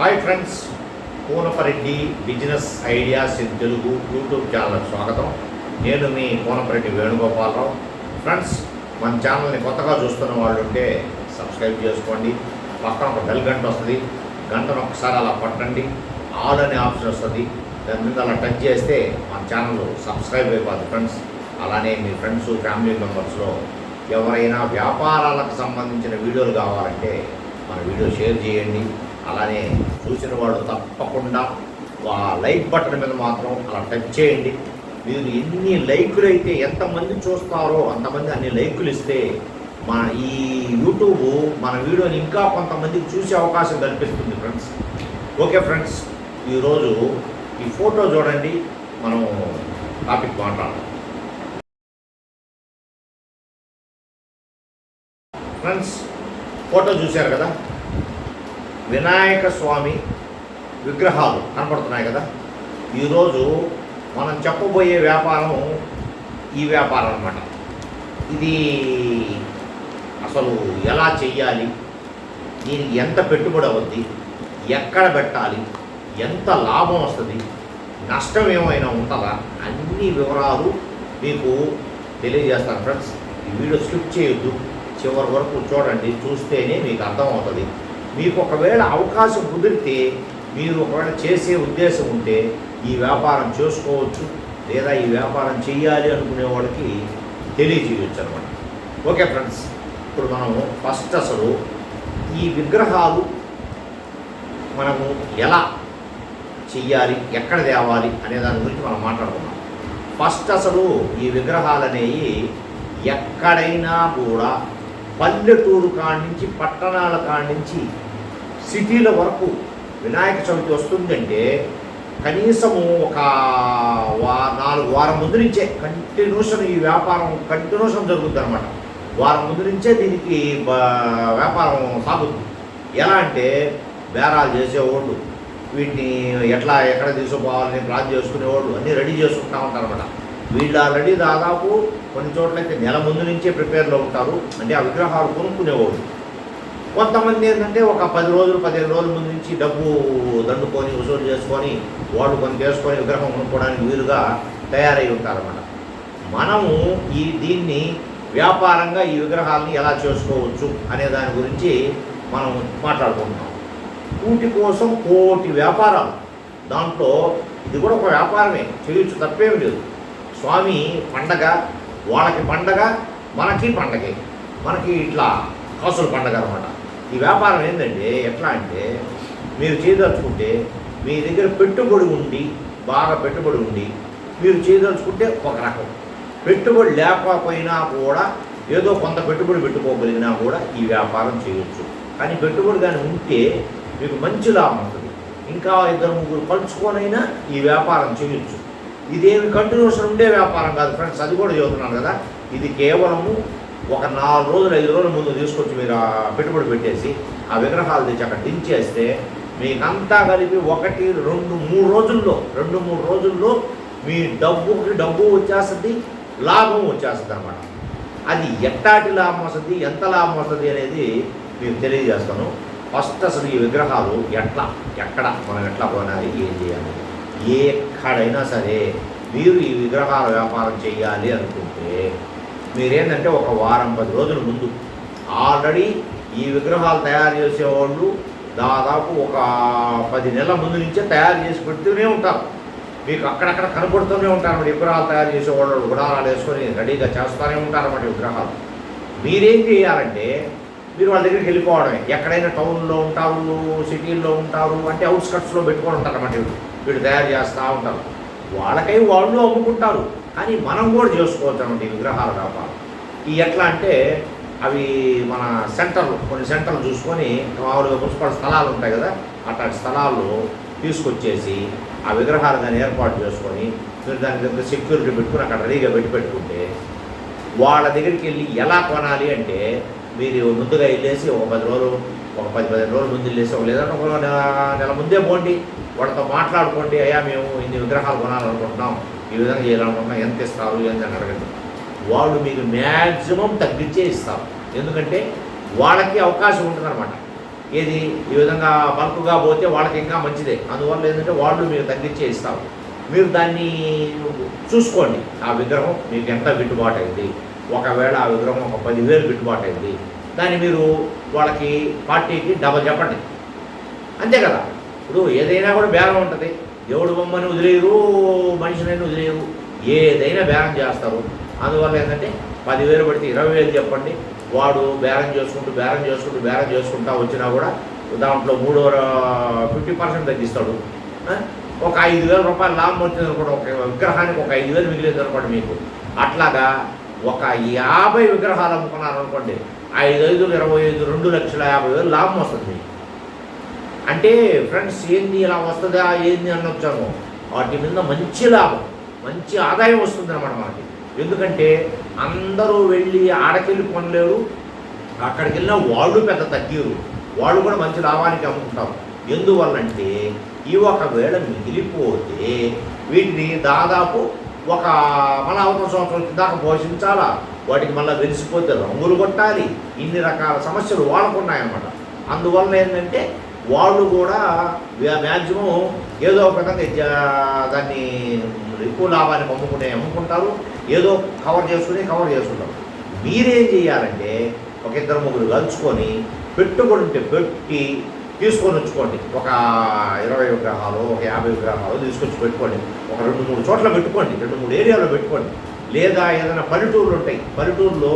Hi friends Poonapareddy business ideas in Telugu YouTube ఛానల్కి స్వాగతం. నేను మీ పూనపరెడ్డి వేణుగోపాలరావు. ఫ్రెండ్స్ మన ఛానల్ని కొత్తగా చూస్తున్న వాళ్ళు ఉంటే సబ్స్క్రైబ్ చేసుకోండి. పక్కన ఒక బెల్ గంట వస్తుంది. గంటను ఒకసారి అలా పట్టండి. ఆల్ అనే ఆప్షన్ వస్తుంది. దాని మీద అలా టచ్ చేస్తే మన ఛానల్ సబ్స్క్రైబ్ అయిపోతుంది ఫ్రెండ్స్ అలానే మీ ఫ్రెండ్స్ ఫ్యామిలీ మెంబర్స్లో ఎవరైనా వ్యాపారాలకు సంబంధించిన వీడియోలు కావాలంటే మన వీడియో షేర్ చేయండి. అలానే చూసిన వాళ్ళు తప్పకుండా ఆ లైక్ బటన్ మీద మాత్రం అలా టచ్ చేయండి. మీరు ఎన్ని లైకులు అయితే ఎంతమంది చూస్తారో అంతమంది అన్ని లైకులు ఇస్తే మన ఈ యూట్యూబ్ మన వీడియోని ఇంకా కొంతమందికి చూసే అవకాశం కల్పిస్తుంది ఫ్రెండ్స్. ఓకే ఫ్రెండ్స్ ఈరోజు ఈ ఫోటో చూడండి మనం టాపిక్ మాట్లాడదాం. ఫ్రెండ్స్ ఫోటో చూశారు కదా? వినాయక స్వామి విగ్రహాలు కనపడుతున్నాయి కదా? ఈరోజు మనం చెప్పబోయే వ్యాపారం ఈ వ్యాపారం అన్నమాట. ఇది అసలు ఎలా చెయ్యాలి? దీనికి ఎంత పెట్టుబడి అవుద్ది? ఎక్కడ పెట్టాలి? ఎంత లాభం వస్తుంది? నష్టం ఏమైనా ఉంటుందా? అన్ని వివరాలు మీకు తెలియజేస్తాను. ఫ్రెండ్స్ ఈ వీడియో స్కిప్ చేయొద్దు. చివరి వరకు చూడండి చూస్తేనే మీకు అర్థమవుతుంది. మీకు ఒకవేళ అవకాశం కుదిరితే మీరు ఒకవేళ చేసే ఉద్దేశం ఉంటే ఈ వ్యాపారం చేసుకోవచ్చు లేదా ఈ వ్యాపారం చేయాలి అనుకునే వాళ్ళకి తెలియజేయచ్చు అనమాట ఓకే ఫ్రెండ్స్ ఇప్పుడు మనము ఫస్ట్ అసలు ఈ విగ్రహాలు మనము ఎలా చెయ్యాలి ఎక్కడ తేవాలి అనే దాని గురించి మనం మాట్లాడుకున్నాం ఫస్ట్ అసలు ఈ విగ్రహాలు అనేవి ఎక్కడైనా కూడా పల్లెటూరు కాడి నుంచి పట్టణాల కాడి నుంచి సిటీల వరకు వినాయక చవితి వస్తుందంటే కనీసము ఒక వా నాలుగు వారం ముందు నుంచే కంటిన్యూషన్ ఈ వ్యాపారం కంటిన్యూషన్ జరుగుతుంది అనమాట వారం ముందు నుంచే దీనికి వ్యాపారం సాగుతుంది. ఎలా అంటే బేరాలు చేసేవాళ్ళు వీటిని ఎట్లా ఎక్కడ తీసుకుపోవాలని ప్లాన్ చేసుకునేవాళ్ళు అన్నీ రెడీ చేసుకుంటా ఉంటారు అనమాట వీళ్ళు ఆల్రెడీ దాదాపు కొన్ని చోట్లయితే నెల ముందు నుంచే ప్రిపేర్లో ఉంటారు. అంటే ఆ విగ్రహాలు కొనుక్కునేవాళ్ళు. కొంతమంది ఏంటంటే ఒక పది రోజులు పదిహేను రోజుల ముందు నుంచి డబ్బు దండుకొని వసూలు చేసుకొని వాళ్ళు కొన్ని చేసుకొని విగ్రహం కొనుక్కోవడానికి వీలుగా తయారై ఉంటారన్నమాట. మనము ఈ దీన్ని వ్యాపారంగా ఈ విగ్రహాలని ఎలా చేసుకోవచ్చు అనే దాని గురించి మనం మాట్లాడుకుంటున్నాం. కూటి కోసం కోటి వ్యాపారాలు. దాంట్లో ఇది కూడా ఒక వ్యాపారమే. చేయొచ్చు తప్పేమి లేదు. స్వామి పండగ వాళ్ళకి పండగ మనకి పండగే. మనకి ఇట్లా కాసుల పండగ అనమాట ఈ వ్యాపారం ఏంటంటే ఎట్లా అంటే మీరు చేయదలుచుకుంటే మీ దగ్గర పెట్టుబడి ఉండి బాగా పెట్టుబడి ఉండి మీరు చేయదలుచుకుంటే ఒక రకం. పెట్టుబడి లేకపోయినా కూడా ఏదో కొంత పెట్టుబడి పెట్టుకోగలిగినా కూడా ఈ వ్యాపారం చేయొచ్చు. కానీ పెట్టుబడి కానీ ఉంటే మీకు మంచి లాభం ఉంటుంది. ఇంకా ఇద్దరు ముగ్గురు కలుసుకొనైనా ఈ వ్యాపారం చేయొచ్చు. ఇదేమి కంటిన్యూషన్ ఉండే వ్యాపారం కాదు ఫ్రెండ్స్ అది కూడా చెబుతున్నాను కదా. ఇది కేవలము ఒక నాలుగు రోజులు ఐదు రోజుల ముందు తీసుకొచ్చి మీరు ఆ పెట్టుబడి పెట్టేసి ఆ విగ్రహాలు తెచ్చి అక్కడ దించేస్తే మీకంతా కలిపి ఒకటి రెండు మూడు రోజుల్లో రెండు మూడు రోజుల్లో మీ డబ్బుకి డబ్బు వచ్చేస్తుంది లాభం వచ్చేస్తుంది అనమాట అది ఎట్టాటి లాభం వస్తుంది ఎంత లాభం వస్తుంది అనేది మీకు తెలియజేస్తాను. ఫస్ట్ అసలు ఈ విగ్రహాలు ఎట్లా ఎక్కడ మనం ఎట్లా కొనాలి ఏం చేయాలి ఎక్కడైనా సరే మీరు ఈ విగ్రహాల వ్యాపారం చేయాలి అనుకుంటే మీరేంటంటే ఒక వారం పది రోజుల ముందు ఆల్రెడీ ఈ విగ్రహాలు తయారు చేసేవాళ్ళు దాదాపు ఒక పది నెలల ముందు నుంచే తయారు చేసి పెడుతూనే ఉంటారు. మీకు అక్కడక్కడ కనపడుతూనే ఉంటారు. అన్నమాట విగ్రహాలు తయారు చేసేవాళ్ళు గుడారాలు వేసుకొని రెడీగా చేస్తూనే ఉంటారన్నమాట విగ్రహాలు. మీరేం చేయాలంటే మీరు వాళ్ళ దగ్గరికి వెళ్ళిపోవడమే. ఎక్కడైనా టౌన్లో ఉంటారు సిటీల్లో ఉంటారు అంటే అవుట్స్కట్స్లో పెట్టుకొని ఉంటారు అన్నమాట వీళ్ళు తయారు చేస్తూ ఉంటారు. వాళ్ళకై వాళ్ళు అమ్ముకుంటారు. కానీ మనం కూడా చేసుకోవచ్చు అన్నమాట ఈ విగ్రహాల వ్యాపారం. ఈ ఎట్లా అంటే అవి మన సెంటర్లు కొన్ని సెంటర్లు చూసుకొని మామూలుగా మున్సిపల్ స్థలాలు ఉంటాయి కదా అట్లాంటి స్థలాల్లో తీసుకొచ్చేసి ఆ విగ్రహాలు దాన్ని ఏర్పాటు చేసుకొని మీరు దాని దగ్గర సెక్యూరిటీ పెట్టుకుని అక్కడ రెడీగా పెట్టి పెట్టుకుంటే వాళ్ళ దగ్గరికి వెళ్ళి ఎలా కొనాలి అంటే మీరు ముందుగా వెళ్ళేసి ఒక పది రోజులు ఒక పది పదిహేను రోజులు ముందు వెళ్ళేసి ఒక లేదంటే ఒక నెల- నెల ముందే పోండి వాళ్ళతో మాట్లాడుకోండి అయ్యా మేము ఇన్ని విగ్రహాలు కొనాలనుకుంటున్నాం ఈ విధంగా చేయాలనుకుంటున్నాం ఎంత ఇస్తారు ఎంత అని అడగండి. వాళ్ళు మీకు మ్యాక్సిమం తగ్గించే ఇస్తారు. ఎందుకంటే వాళ్ళకి అవకాశం ఉంటుందన్నమాట. ఏది ఈ విధంగా బల్క్గా పోతే వాళ్ళకి ఇంకా మంచిదే. అందువల్ల ఏంటంటే వాళ్ళు మీరు తగ్గించే ఇస్తారు. మీరు దాన్ని చూసుకోండి. ఆ విగ్రహం మీకు ఎంత గిట్టుబాటు అయింది? ఒకవేళ ఆ విగ్రహం ఒక పదివేలు గిట్టుబాటు అయింది. దాన్ని మీరు వాళ్ళకి పార్టీకి డబల్ చెప్పండి అంతే కదా? ఇప్పుడు ఏదైనా కూడా బేరం ఉంటుంది. దేవుడు బొమ్మని వదిలేయరు మనిషినైనా వదిలేయరు. ఏదైనా బేరం చేస్తారు. అందువల్ల ఏంటంటే పదివేలు పడితే ఇరవై వేలు చెప్పండి. వాడు బేరం చేసుకుంటూ బేరం చేసుకుంటూ బేరం చేసుకుంటా వచ్చినా కూడా దాంట్లో మూడో ఫిఫ్టీ పర్సెంట్ తగ్గిస్తాడు. ఒక ఐదు వేల రూపాయలు లాభం వచ్చింది అనుకోండి ఒక విగ్రహానికి ఒక ఐదు వేలు మిగిలింది అనుకోండి మీకు. అట్లాగా ఒక యాభై విగ్రహాలు అమ్ముకున్నారు అనుకోండి ఐదు ఐదు ఇరవై ఐదు రెండు లక్షల యాభై వేలు లాభం వస్తుంది. అంటే ఫ్రెండ్స్ ఏంది ఇలా వస్తుందా ఏంది అని వచ్చాము వాటి మీద మంచి లాభం మంచి ఆదాయం వస్తుంది అన్నమాట మనకి. ఎందుకంటే అందరూ వెళ్ళి ఆడకెళ్ళి కొనలేరు అక్కడికి వెళ్ళిన వాళ్ళు పెద్ద తగ్గిరు. వాళ్ళు కూడా మంచి లాభానికి అమ్ముకుంటారు. ఎందువల్లంటే ఈ ఒకవేళ మిగిలిపోతే వీటిని దాదాపు ఒక మన అవతల సంవత్సరం దాకా పోషించాలా? వాటికి మళ్ళీ వెలిసిపోతే రంగులు కొట్టాలి. ఇన్ని రకాల సమస్యలు వాళ్ళకున్నాయన్నమాట. అందువల్ల ఏంటంటే వాళ్ళు కూడా మ్యాక్సిమం ఏదో ఒక విధంగా దాన్ని ఎక్కువ లాభానికి అమ్ముకునే అమ్ముకుంటారు. ఏదో కవర్ చేసుకుని కవర్ చేసుకుంటారు. మీరేం చేయాలంటే ఒక ఇద్దరు ముగ్గురు కలుసుకొని పెట్టుబడి ఉంటే పెట్టి తీసుకొని వచ్చుకోండి. ఒక ఇరవై విగ్రహాలు ఒక యాభై విగ్రహాలు తీసుకొచ్చి పెట్టుకోండి. ఒక రెండు మూడు చోట్ల పెట్టుకోండి. రెండు మూడు ఏరియాలో పెట్టుకోండి. లేదా ఏదైనా పల్లెటూర్లు ఉంటాయి. పల్లెటూరులో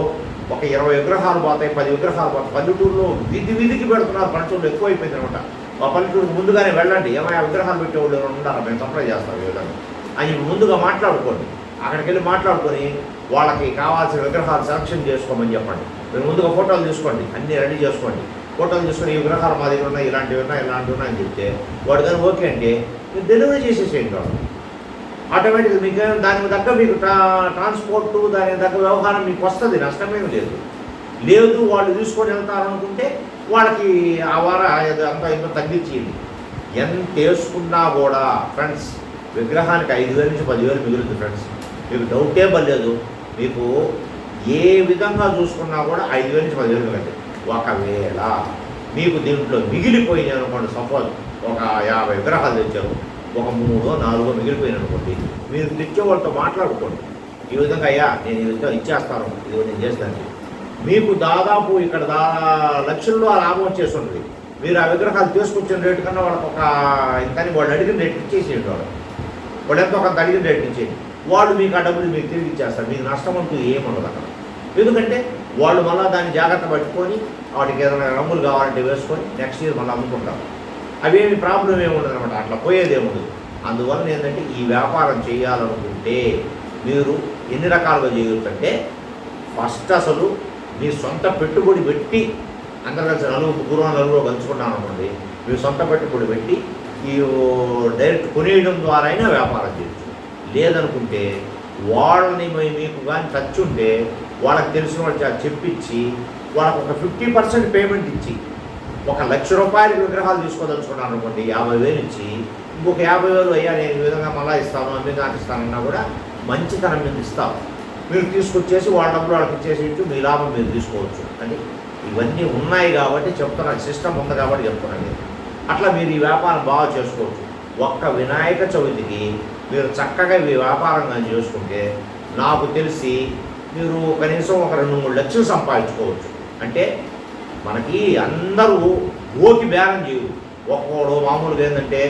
ఒక ఇరవై విగ్రహాలు పోతాయి పది విగ్రహాలు పోతాయి. పల్లెటూరులో విధి విధికి పెడుతున్నారు పల్లెటూరులో ఎక్కువైపోయింది అనమాట. మా పల్లెటూరుకు ముందుగానే వెళ్ళండి. ఏమైనా విగ్రహాలు పెట్టేవాళ్ళు ఉండాలి మేము సప్లై చేస్తాం ఈ విధంగా. అని ముందుగా మాట్లాడుకోండి. అక్కడికి వెళ్ళి మాట్లాడుకొని వాళ్ళకి కావాల్సిన విగ్రహాలు సెలక్షన్ చేసుకోమని చెప్పండి. మీరు ముందుగా ఫోటోలు తీసుకోండి. అన్నీ రెడీ చేసుకోండి. ఫోటోలు తీసుకొని ఈ విగ్రహాలు మా దగ్గర ఉన్నాయి ఇలాంటివి ఉన్నాయి ఇలాంటివి ఉన్నాయి అని చెప్తే వాడు కానీ ఓకే అంటే మీరు డెలివరీ చేసేసేయండి వాళ్ళు ఆటోమేటిక్ మీకు దానికి తగ్గ మీకు ట్రా ట్రాన్స్పోర్ట్ దానికి తగ్గ వ్యవహారం మీకు వస్తుంది నష్టమేమి లేదు. లేదు వాళ్ళు తీసుకొని వెళ్తారు అనుకుంటే వాళ్ళకి ఆ వార అంతా ఇంత తగ్గించింది ఎంత వేసుకున్నా కూడా ఫ్రెండ్స్ విగ్రహానికి ఐదు వేల నుంచి పదివేలు మిగులుతుంది ఫ్రెండ్స్. మీకు డౌటే పర్లేదు మీకు ఏ విధంగా చూసుకున్నా కూడా ఐదు వేల నుంచి పదివేలు మిగులుతుంది. ఒకవేళ మీకు దీంట్లో మిగిలిపోయింది అనుకోండి సపోజ్ ఒక యాభై విగ్రహాలు తెచ్చారు. ఒక మూడో నాలుగో మిగిలిపోయిన అనుకోండి మీరు తెచ్చే వాళ్ళతో మాట్లాడుకోండి. ఈ విధంగా అయ్యా నేను ఈ విధంగా ఇచ్చేస్తాను ఇది నేను చేస్తాను. మీకు దాదాపు ఇక్కడ దా లక్షల్లో లాభం వచ్చేసి ఉంటుంది మీరు ఆ విగ్రహాలు తీసుకొచ్చిన రేటు కన్నా వాళ్ళకి ఒక ఇంతని వాళ్ళు అడిగిన రేటు ఇచ్చేసేయండి వాళ్ళు. వాళ్ళు ఎంతో కొంత అడిగిన రేటు ఇచ్చేయండి. వాళ్ళు మీకు ఆ డబ్బులు మీకు తిరిగి ఇచ్చేస్తారు. మీకు నష్టం అంటూ ఏముండదు అక్కడ. ఎందుకంటే వాళ్ళు మళ్ళీ దాన్ని జాగ్రత్త పట్టుకొని వాటికి ఏదైనా రంగులు కావాలంటే వేసుకొని నెక్స్ట్ ఇయర్ మళ్ళీ అమ్ముకుంటారు. అవేమి ప్రాబ్లం ఏముండదు అనమాట అట్లా పోయేది ఏముండదు అందువల్ల ఏంటంటే ఈ వ్యాపారం చేయాలనుకుంటే మీరు ఎన్ని రకాలుగా చేయవచ్చు అంటే ఫస్ట్ అసలు మీ సొంత పెట్టుబడి పెట్టి అందరూ కలిసి నలుగురు ముగ్గురు నలుగురు కలుసుకున్నాను అనుకోండి మీ సొంత పెట్టుబడి పెట్టి ఈ డైరెక్ట్ కొనేయడం ద్వారా అయినా వ్యాపారం చేయొచ్చు. లేదనుకుంటే వాళ్ళని మీ- మీకు కానీ టచ్ ఉంటే వాళ్ళకి తెలిసిన వాళ్ళు చెప్పించి వాళ్ళకు ఒక ఫిఫ్టీ పర్సెంట్ పేమెంట్ ఇచ్చి ఒక లక్ష రూపాయల విగ్రహాలు తీసుకోదలుచుకున్నాను అనుకోండి యాభై వేలు ఇచ్చి ఇంకొక యాభై వేలు అయ్యా నేను ఈ విధంగా మళ్ళీ ఇస్తాను అన్ని నాకు ఇస్తానన్నా కూడా మంచితనం మీద ఇస్తాం మీరు తీసుకొచ్చేసి వాళ్ళ డబ్బులు వాళ్ళకి ఇచ్చేసి మీ లాభం మీరు తీసుకోవచ్చు. అని ఇవన్నీ ఉన్నాయి కాబట్టి చెప్తున్నాను సిస్టమ్ ఉంది కాబట్టి చెప్తున్నాను అట్లా మీరు ఈ వ్యాపారం బాగా చేసుకోవచ్చు. ఒక్క వినాయక చవితికి మీరు చక్కగా ఈ వ్యాపారం కానీ చేసుకుంటే నాకు తెలిసి మీరు కనీసం ఒక రెండు మూడు లక్షలు సంపాదించుకోవచ్చు. అంటే మనకి అందరూ ఓకి బేరం చేయరు. ఒక్కోడు మామూలుగా ఏంటంటే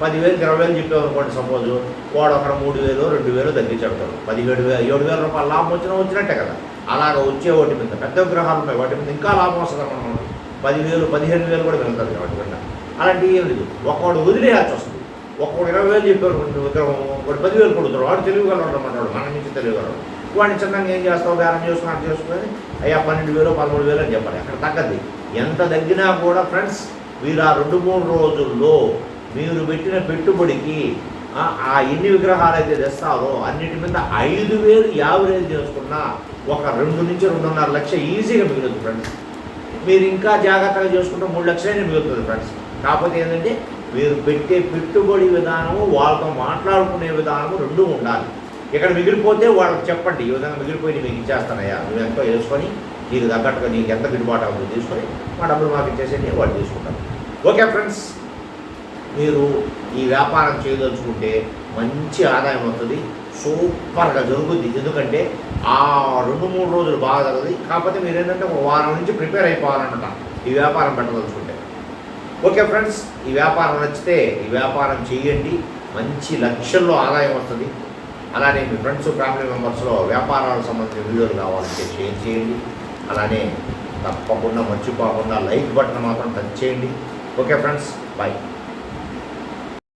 పదివేలు ఇరవై వేలు చెప్పామనుకోండి సపోజ్ వాడు అక్కడ మూడు వేలు రెండు వేలు తగ్గించబడతారు పదిహేడు వేలు ఏడు వేల రూపాయలు లాభం వచ్చినా వచ్చినట్టే కదా. అలాగ వచ్చే వాటి మీద పెద్ద విగ్రహాలు ఉన్నాయి వాటి మీద ఇంకా లాభం వస్తుంది మనం. పదివేలు పదిహేను వేలు కూడా వెళ్తుంది వాటి మీద. అలాంటివి ఏం లేదు. ఒక్కోడు వదిలేయాల్సి వస్తుంది. ఒక్కోడు ఇరవై వేలు చెప్పారు విగ్రహం ఒకటి పదివేలు కొడుతాడు వాడు తెలివిగలడు అన్నమాట వాడు మన నుంచి తెలివిగలడు వాడిని చిన్నగా ఏం చేస్తావు బేరం చేస్తున్నాడు అటు చేసుకుని అయ్యా పన్నెండు వేలు పదమూడు వేలు అని చెప్పాలి. అక్కడ తగ్గది ఎంత తగ్గినా కూడా ఫ్రెండ్స్ మీరు ఆ రెండు మూడు రోజుల్లో మీరు పెట్టిన పెట్టుబడికి ఆ ఆ ఎన్ని విగ్రహాలు అయితే తెస్తారో అన్నిటి మీద ఐదు వేలు యావరేజ్ చేసుకున్నా ఒక రెండు నుంచి రెండున్నర లక్ష ఈజీగా మిగులుతుంది ఫ్రెండ్స్. మీరు ఇంకా జాగ్రత్తగా చేసుకుంటే మూడు లక్షలైనా మిగులుతుంది ఫ్రెండ్స్. కాకపోతే ఏంటంటే మీరు పెట్టే పెట్టుబడి విధానము వాళ్ళతో మాట్లాడుకునే విధానము రెండు ఉండాలి. ఇక్కడ మిగిలిపోతే వాళ్ళకి చెప్పండి ఈ విధంగా మిగిలిపోయి మీకు ఇచ్చేస్తానయ్యా నువ్వు ఎంతో వేసుకొని నీకు తగ్గట్టుగా నీకు ఎంత గిట్టుబాటు అవుతుందో తీసుకొని మా డబ్బులు మాకు ఇచ్చేసేది వాళ్ళు తీసుకుంటారు. ఓకే ఫ్రెండ్స్ మీరు ఈ వ్యాపారం చేయదలుచుకుంటే మంచి ఆదాయం వస్తుంది సూపర్గా జరుగుద్ది. ఎందుకంటే ఆ రెండు మూడు రోజులు బాగా జరుగుతుంది కాకపోతే మీరు ఏంటంటే ఒక వారం నుంచి ప్రిపేర్ అయిపోవాలన్నమాట ఈ వ్యాపారం పెట్టదలుచుకుంటే. ఓకే ఫ్రెండ్స్ ఈ వ్యాపారం నచ్చితే ఈ వ్యాపారం చేయండి మంచి లక్షల్లో ఆదాయం వస్తుంది. అలానే మీ ఫ్రెండ్స్ ఫ్యామిలీ మెంబర్స్లో వ్యాపారాలకు సంబంధించిన వీడియోలు కావాలంటే షేర్ చేయండి. అలానే తప్పకుండా మర్చిపోకుండా లైక్ బటన్ మాత్రం టచ్ చేయండి. Okay friends bye